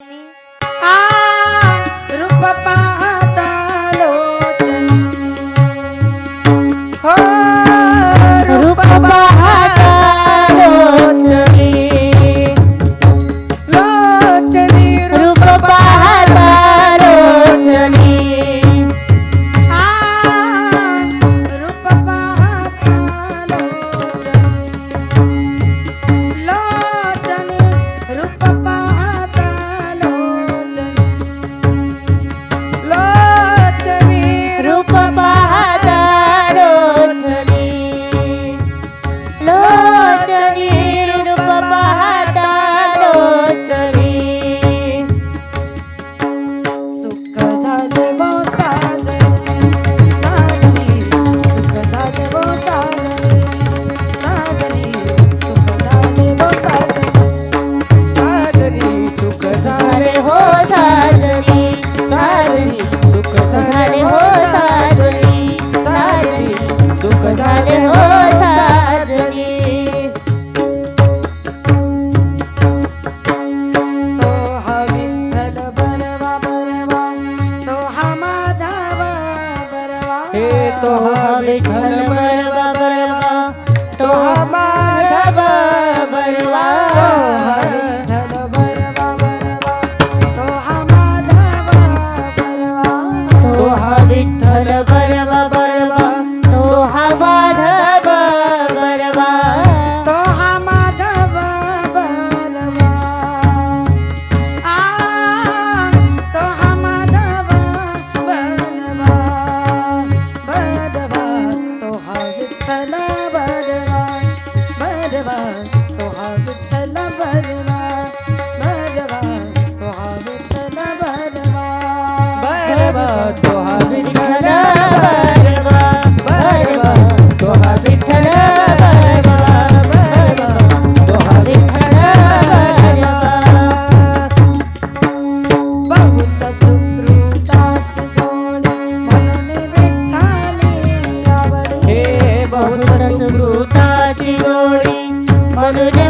আর রূপপা बहुत सुकृताची जोडी म्हणून